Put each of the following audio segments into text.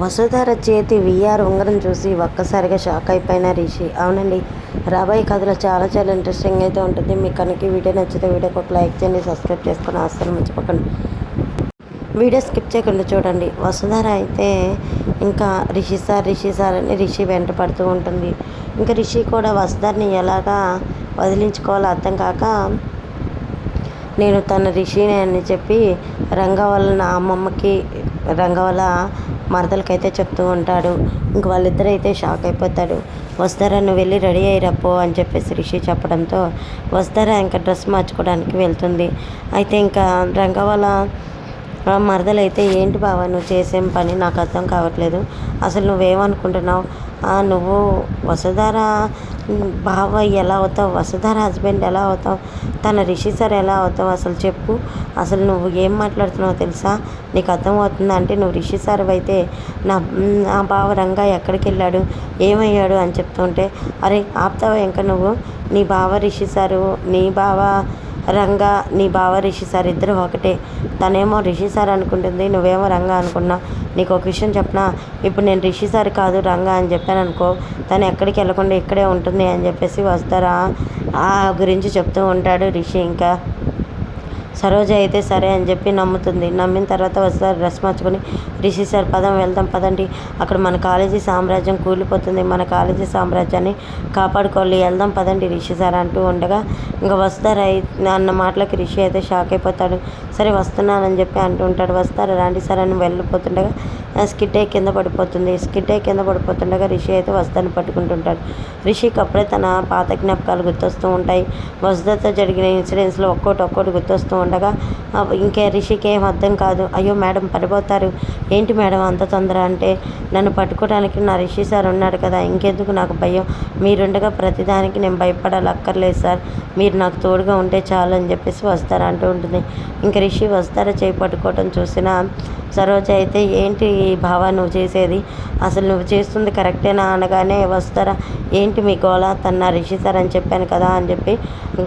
వసుధర చేతి విఆర్ ఉంగరం చూసి ఒక్కసారిగా షాక్ అయిపోయిన రిషి. అవునండి రాబోయే కథలో చాలా చాలా ఇంట్రెస్టింగ్ అయితే ఉంటుంది. మీకు కనుక వీడియో నచ్చితే వీడియోకి ఒక లైక్ చేయండి సబ్స్క్రైబ్ చేసుకుని అస్సలు మర్చిపోకండి. వీడియో స్కిప్ చేయకుండా చూడండి. వసుధర అయితే ఇంకా రిషి సార్ రిషి సార్ అని రిషి వెంట పడుతూ ఉంటుంది. ఇంకా రిషి కూడా వసుధర్ని ఎలాగా వదిలించుకోవాలో అర్థం కాక నేను తన రిషిని అని చెప్పి రంగ వాళ్ళ నా అమ్మమ్మకి రంగ వాళ్ళ మరదలకైతే చెప్తూ ఉంటాడు. ఇంక వాళ్ళిద్దరూ అయితే షాక్ అయిపోతాడు వస్తారా నువ్వు వెళ్ళి రెడీ అయ్యిరప్పో అని చెప్పేసి రిషి చెప్పడంతో వస్తారా ఇంకా డ్రెస్ మార్చుకోవడానికి వెళ్తుంది. అయితే ఇంకా రంగ వాళ్ళ మరదలైతే ఏంటి బావా నువ్వు చేసేం పని నాకు అర్థం కావట్లేదు. అసలు నువ్వేమనుకుంటున్నావు? నువ్వు వసుధార బావ ఎలా అవుతావు? వసుధార హస్బెండ్ ఎలా అవుతావు? తన రిషి సార్ ఎలా అవుతావు? అసలు చెప్పు. అసలు నువ్వు ఏం మాట్లాడుతున్నావు తెలుసా? నీకు అర్థమవుతుందా అంటే నువ్వు రిషి సార్ అయితే నా నా బావ రంగా ఎక్కడికి వెళ్ళాడు? ఏమయ్యాడు? అని చెప్తుంటే అరే ఆపుతావా ఇంకా నువ్వు? నీ బావ రిషి సారు నీ బావ రంగా నీ బావ రిషి సార్ ఇద్దరు ఒకటే. తనేమో రిషి సార్ అనుకుంటుంది నువ్వేమో రంగా అనుకున్నా. నీకు ఒక విషయం చెప్పనా? ఇప్పుడు నేను రిషి సార్ కాదు రంగా అని చెప్పాను అనుకో తను ఎక్కడికి వెళ్ళకుండా ఇక్కడే ఉంటుంది అని చెప్పేసి వస్తారా? ఆ గురించి చెప్తూ ఉంటాడు రిషి ఇంకా. సరోజ అయితే సరే అని చెప్పి నమ్ముతుంది. నమ్మిన తర్వాత వస్తారు. డ్రెస్ మార్చుకొని రిషి సార్ పదం వెళ్దాం పదండి. అక్కడ మన కాలేజీ సామ్రాజ్యం కూలిపోతుంది. మన కాలేజీ సామ్రాజ్యాన్ని కాపాడుకోవాలి. వెళ్దాం పదండి రిషి సార్ అంటూ ఉండగా ఇంకా వస్తారు? అన్న మాటలకి రిషి అయితే షాక్ అయిపోతాడు. సరే వస్తున్నానని చెప్పి అంటూ ఉంటాడు. వస్తారు? రాండి సార్ అని వెళ్ళిపోతుండగా ఆ స్కిట్టే కింద పడిపోతుంది. స్కిట్టే కింద పడిపోతుండగా రిషి అయితే వస్తాను పట్టుకుంటుంటాడు. రిషికి అప్పుడే తన పాత జ్ఞాపకాలు గుర్తొస్తూ ఉంటాయి. వసుదతో జరిగిన ఇన్సిడెంట్స్లో ఒక్కోటి ఒక్కోటి గుర్తొస్తూ ఉండగా ఇంకే రిషికి ఏం అర్థం కాదు. అయ్యో మేడం పడిపోతారు. ఏంటి మేడం అంత తొందర అంటే నన్ను పట్టుకోవడానికి నా రిషి సార్ ఉన్నాడు కదా ఇంకెందుకు నాకు భయం? మీరుండగా ప్రతిదానికి నేను భయపడాలక్కర్లేదు సార్. మీరు నాకు తోడుగా ఉంటే చాలు అని చెప్పేసి వస్తారంటూ ఉంటుంది. ఇంక రిషి వస్తారా చేయి పట్టుకోవటం చూసిన సరోజ అయితే ఏంటి ఈ భావ నువ్వు చేసేది? అసలు నువ్వు చేస్తుంది కరెక్టేనా అనగానే వస్తారా? ఏంటి మీ గోళ తన రిషి సార్ అని చెప్పాను కదా అని చెప్పి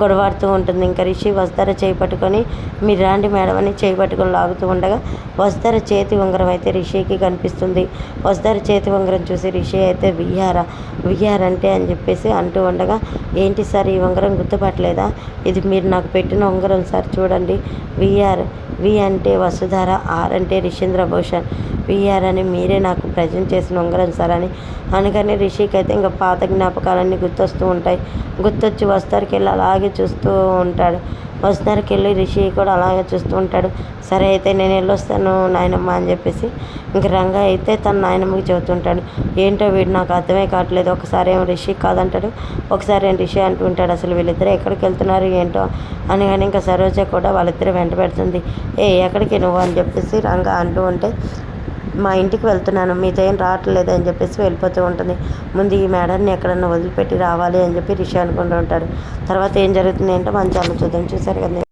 గొడవాడుతూ ఉంటుంది. ఇంకా రిషి వస్తారా చేయి పట్టుకొని మీరు రాండి మేడం అని చేయి పట్టుకొని లాగుతూ ఉండగా వస్తారా చేతి ఉంగరం? అయితే రిషికి కనిపిస్తుంది. వస్తారా చేతి ఉంగరం? చూసి రిషి అయితే వియ్యారా? వియ్యార్ అంటే అని చెప్పేసి అంటూ ఉండగా ఏంటి సార్ ఈ ఉంగరం గుర్తుపట్టలేదా? ఇది మీరు నాకు పెట్టిన ఉంగరం సార్ చూడండి. విఆర్ వి అంటే వసుధార ఆర్ అంటే రిషి చంద్రభూషణ్ విఆర్ అని మీరే నాకు ప్రజెంట్ చేసిన ఉంగరం సార్ అని అనగానే రిషికి అయితే ఇంకా పాత జ్ఞాపకాలన్నీ గుర్తొస్తూ ఉంటాయి. గుర్తొచ్చి వస్తారికి వెళ్ళి అలాగే చూస్తూ ఉంటాడు. వస్తున్నరికి వెళ్ళి రిషి కూడా అలాగే చూస్తూ ఉంటాడు. సరే అయితే నేను వెళ్ళొస్తాను నాయనమ్మ అని చెప్పేసి. ఇంక రంగా అయితే తన నాయనమ్మకి చెబుతుంటాడు. ఏంటో వీడు నాకు అర్థమే కావట్లేదు. ఒకసారి ఏమో రిషి కాదంటాడు. ఒకసారి ఏం రిషి అంటూ ఉంటాడు అసలు వీళ్ళిద్దరు ఎక్కడికి వెళ్తున్నారు? ఏంటో? అని కానీ ఇంకా సరోజ కూడా వాళ్ళిద్దరు వెంట పెడుతుంది. ఏ ఎక్కడికి నువ్వు? అని చెప్పేసి రంగా అంటూ ఉంటే మా ఇంటికి వెళ్తున్నాను మీతో ఏం రావట్లేదు అని చెప్పేసి వెళ్ళిపోతూ ఉంటుంది. ముందు ఈ మేడాన్ని ఎక్కడన్నా వదిలిపెట్టి రావాలి అని చెప్పి రిషి అనుకుంటూ ఉంటాడు. తర్వాత ఏం జరుగుతుంది ఏంటో మంచి ఆలోచిద్దాం చూసారు కదా?